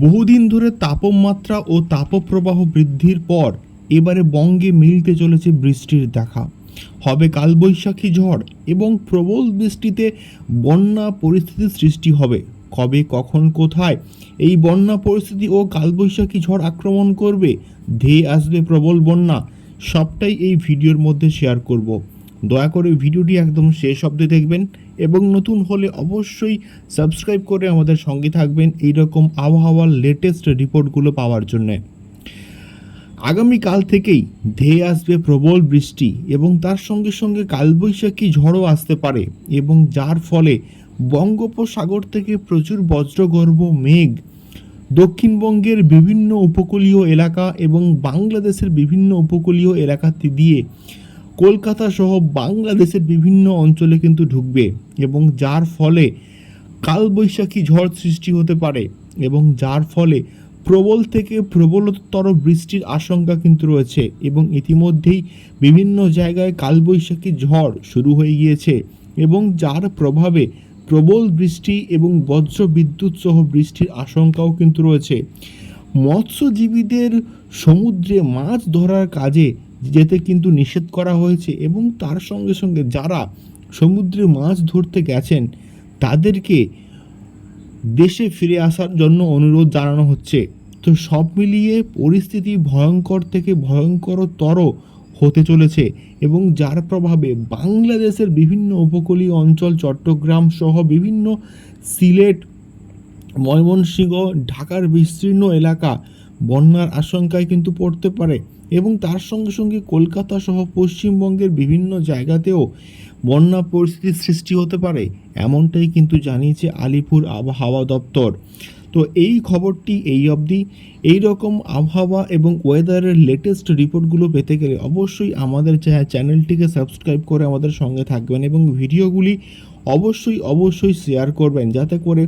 বহুদিন ধরে তাপমাত্রা ও তাপপ্রবাহ বৃদ্ধির পর এবারে বঙ্গে মিলতে চলেছে বৃষ্টির দেখা। হবে কালবৈশাখী ঝড় এবং প্রবল বৃষ্টিতে বন্যা পরিস্থিতির সৃষ্টি হবে। কবে, কখন, কোথায় এই বন্যা পরিস্থিতি ও কালবৈশাখী ঝড় আক্রমণ করবে, ধেয়ে আসবে প্রবল বন্যা, সবটাই এই ভিডিওর মধ্যে শেয়ার করব। দয়া করে ভিডিওটি একদম শেষ অবধি দেখবেন। এবং নতুন হলে অবশ্যই সাবস্ক্রাইব করে আমাদের সঙ্গে থাকবেন এই রকম আবহাওয়ার লেটেস্ট রিপোর্টগুলো পাওয়ার জন্যে। আগামীকাল থেকেই ধেয়ে আসবে প্রবল বৃষ্টি এবং তার সঙ্গে সঙ্গে কালবৈশাখী ঝড়ও আসতে পারে এবং যার ফলে বঙ্গোপসাগর থেকে প্রচুর বজ্রগর্ভ মেঘ দক্ষিণবঙ্গের বিভিন্ন উপকূলীয় এলাকা এবং বাংলাদেশের বিভিন্ন উপকূলীয় এলাকাতে দিয়ে কলকাতা সহ বাংলাদেশের বিভিন্ন অঞ্চলে কিন্তু ঢুকবে এবং যার ফলে কালবৈশাখী ঝড় সৃষ্টি হতে পারে এবং যার ফলে প্রবল থেকে প্রবলতর বৃষ্টির আশঙ্কা কিন্তু রয়েছে এবং ইতিমধ্যেই বিভিন্ন জায়গায় কালবৈশাখী ঝড় শুরু হয়ে গিয়েছে এবং যার প্রভাবে প্রবল বৃষ্টি এবং বজ্র বিদ্যুৎ সহ বৃষ্টির আশঙ্কাও কিন্তু রয়েছে। মৎস্যজীবীদের সমুদ্রে মাছ ধরার কাজে যেতে কিন্তু নিষেধ করা হয়েছে এবং তার সঙ্গে সঙ্গে যারা সমুদ্রে মাছ ধরতে গেছেন, তাদেরকে দেশে ফিরে আসার জন্য অনুরোধ জানানো হচ্ছে। তো সব মিলিয়ে পরিস্থিতি ভয়ঙ্কর থেকে ভয়ঙ্করতর হতে চলেছে এবং যার প্রভাবে বাংলাদেশের বিভিন্ন উপকূলীয় অঞ্চল, চট্টগ্রাম সহ বিভিন্ন সিলেট, ময়মনসিংহ, ঢাকার বিস্তীর্ণ এলাকা বন্যার আশঙ্কায় কিন্তু পড়তে পারে এবং তার সঙ্গে সঙ্গে কলকাতা সহ পশ্চিমবঙ্গের বিভিন্ন জায়গাতেও বন্যা পরিস্থিতির সৃষ্টি হতে পারে, এমনটাই কিন্তু জানিয়েছে আলিপুর আবহাওয়া দপ্তর। তো এই খবরটি এই অবধি। এই রকম আবহাওয়া এবং ওয়েদারের লেটেস্ট রিপোর্টগুলো পেতে গেলে অবশ্যই আমাদের চ্যা- চ্যানেলটিকে সাবস্ক্রাইব করে আমাদের সঙ্গে থাকবেন এবং ভিডিওগুলি অবশ্যই অবশ্যই শেয়ার করবেন, যাতে করে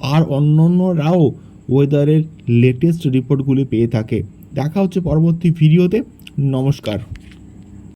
আর অন্যান্যরাও ওয়েদারের লেটেস্ট রিপোর্টগুলি পেয়ে থাকে। দেখা হচ্ছে পরবর্তী ভিডিওতে নমস্কার।